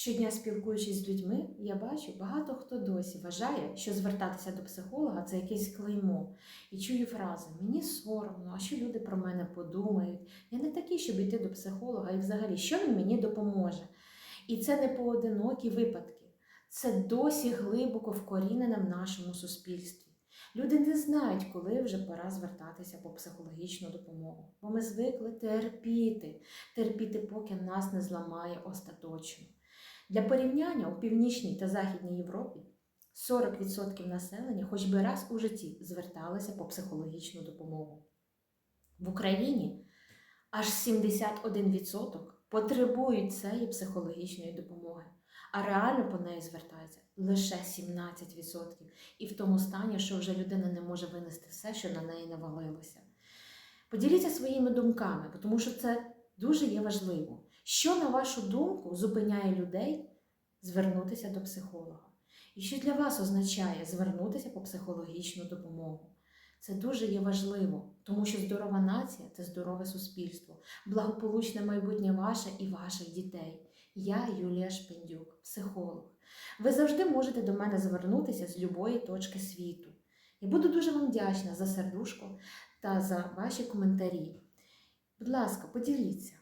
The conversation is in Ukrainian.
Щодня спілкуючись з людьми, я бачу, багато хто досі вважає, що звертатися до психолога це якесь клеймо. І чую фрази Мені соромно, а що люди про мене подумають. Я не такий, щоб йти до психолога, і взагалі, що він мені допоможе. І це не поодинокі випадки, це досі глибоко вкорінене в нашому суспільстві. Люди не знають, коли вже пора звертатися по психологічну допомогу, бо ми звикли терпіти, терпіти, поки нас не зламає остаточно. Для порівняння у північній та західній Європі 40% населення хоч би раз у житті зверталися по психологічну допомогу. В Україні аж 71% потребують цієї психологічної допомоги, а реально по неї звертаються лише 17%. І в тому стані, що вже людина не може винести все, що на неї навалилося. Поділіться своїми думками, тому що це дуже є важливо. Що, на вашу думку, зупиняє людей звернутися до психолога? І що для вас означає звернутися по психологічну допомогу? Це дуже є важливо, тому що здорова нація це здорове суспільство, благополучне майбутнє ваше і ваших дітей. Я Юлія Шпендюк, психолог. Ви завжди можете до мене звернутися з любої точки світу. Я буду дуже вам вдячна за сердушко та за ваші коментарі. Будь ласка, поділіться.